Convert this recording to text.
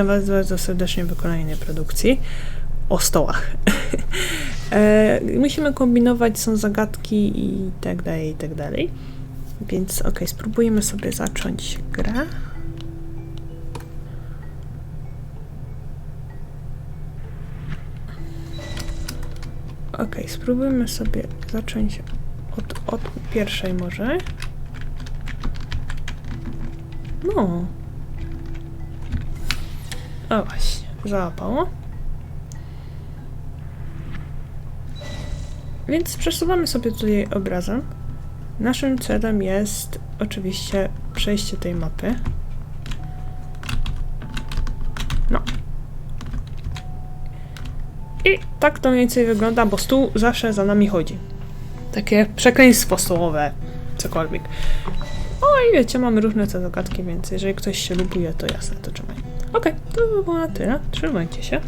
witam Was bardzo serdecznie w kolejnej produkcji o stołach. e, musimy kombinować, są zagadki i tak dalej, i tak dalej. Więc okej, spróbujemy sobie zacząć grę. Okej, spróbujmy sobie zacząć od, od pierwszej może. No. O właśnie, załapało. Więc przesuwamy sobie tutaj obrazem. Naszym celem jest oczywiście przejście tej mapy. No. I tak to mniej więcej wygląda, bo stół zawsze za nami chodzi. Takie przekleństwo stołowe, cokolwiek. O i wiecie, mamy różne te zagadki, więc jeżeli ktoś się lubuje, to jasne, to trzymaj. Okej, to by było na tyle. Trzymajcie się.